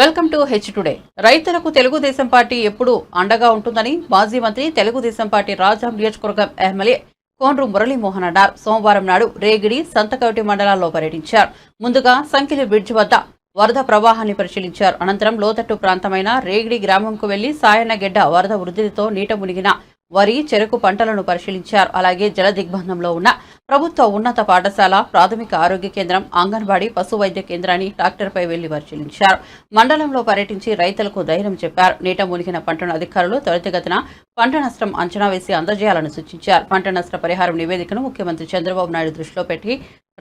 Welcome to H today. రైతులకు Telugu Desam party ఎప్పుడూ అండగా ఉంటుందని మాజీ మంత్రి తెలుగుదేశం పార్టీ రాజాం నియోజకవర్గం ఎమ్మెల్యే కోండ్రు మురళీమోహన్ అన్నారు. సోమవారం నాడు రేగిడి సంతకవటి మండలాల్లో పర్యటించారు. ముందుగా సంకిలి బ్రిడ్జ్ వద్ద వరద ప్రవాహాన్ని పరిశీలించారు. అనంతరం లోతట్టు ప్రాంతమైన రేగిడి గ్రామంకు వెళ్ళి సాయన్నగెడ్డ వరద వృద్ధితో నీట మునిగిన వరి చెరకు పంటలను పరిశీలించారు. అలాగే జల దిగ్బంధంలో ఉన్న ప్రభుత్వ ఉన్నత పాఠశాల ప్రాథమిక ఆరోగ్య కేంద్రం అంగన్వాడీ పశు వైద్య కేంద్రాన్ని ట్రాక్టర్పై వెళ్ళి పరిశీలించారు. మండలంలో పర్యటించి రైతులకు ధైర్యం చెప్పారు. నీట మునిగిన పంటను అధికారులు త్వరితగతిన పంట నష్టం అంచనా వేసి అందజేయాలని సూచించారు. పంట నష్ట పరిహారం నివేదికను ముఖ్యమంత్రి చంద్రబాబు నాయుడు దృష్టిలో పెట్టి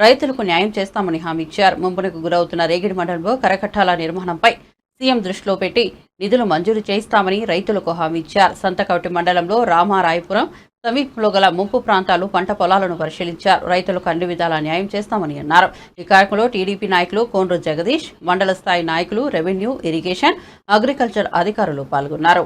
రైతులకు న్యాయం చేస్తామని హామీ ఇచ్చారు. ముంపునకు గురవుతున్న రేగిడి మండలంలో కరకట్టాల నిర్మాణంపై సీఎం దృష్టిలో పెట్టి నిధులు మంజూరు చేయిస్తామని రైతులకు హామీ ఇచ్చారు. సంతకవటి మండలంలో రామారాయపురం సమీపంలో గల ముంపు ప్రాంతాలు పంట పొలాలను పరిశీలించారు. రైతులకు అన్ని విధాల న్యాయం చేస్తామని అన్నారు. ఈ కార్యక్రమంలో టీడీపీ నాయకులు కోండ్రు జగదీష్ మండల స్థాయి నాయకులు రెవెన్యూ ఇరిగేషన్ అగ్రికల్చర్ అధికారులు పాల్గొన్నారు.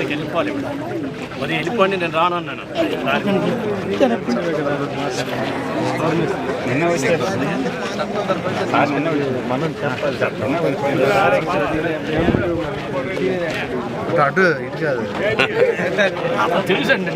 వెళ్ళిపోవాలి మరి వెళ్ళిపోండి నేను రానన్నాను. నిన్న వస్తే మనం చెప్పాలి అటు ఇటు కాదు తెలుసండి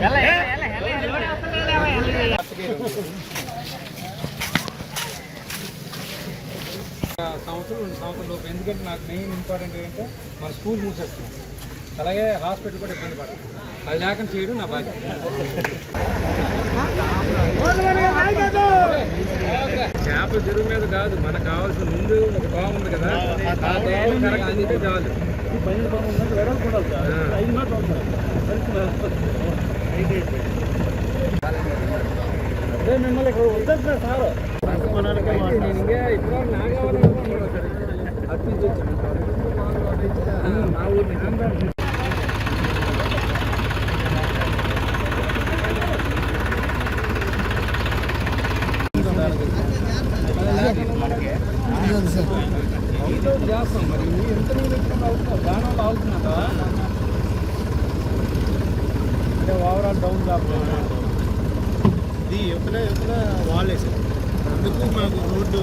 వెళ్ళ సంవత్సరం రెండు లోపు. ఎందుకంటే నాకు మెయిన్ ఇంపార్టెంట్ ఏంటంటే మన స్కూల్ మూసేస్తున్నాం. అలాగే హాస్పిటల్ కూడా ఇబ్బంది పడుతుంది అది లేకుండా చేయడం నా బాధ్యత. చేపల చెరువు మీద కాదు మనకు కావాల్సిన ముందు ఒక ఉంది కదా ఆ దోమ కరెక్ట్ అందితే చాలు. అదే మిమ్మల్ని ఇక్కడ వద్దంటున్నా సార్. చేస్తాం మరి నీళ్ళు ఎత్తుకుంటూ అవుతున్నావు బాణాలు అవుతున్నావా అంటే ఓవరాల్ డౌన్ కాకుండా ఇది ఎప్పుడ ఎప్పుడ వాళ్ళేసారు అందుకు మాకు రోడ్డు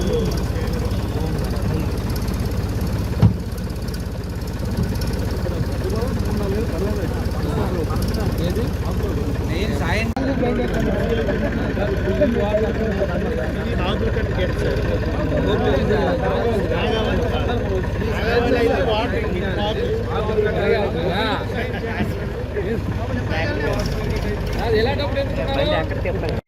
ఎలాంటప్పుడు ఎందుకు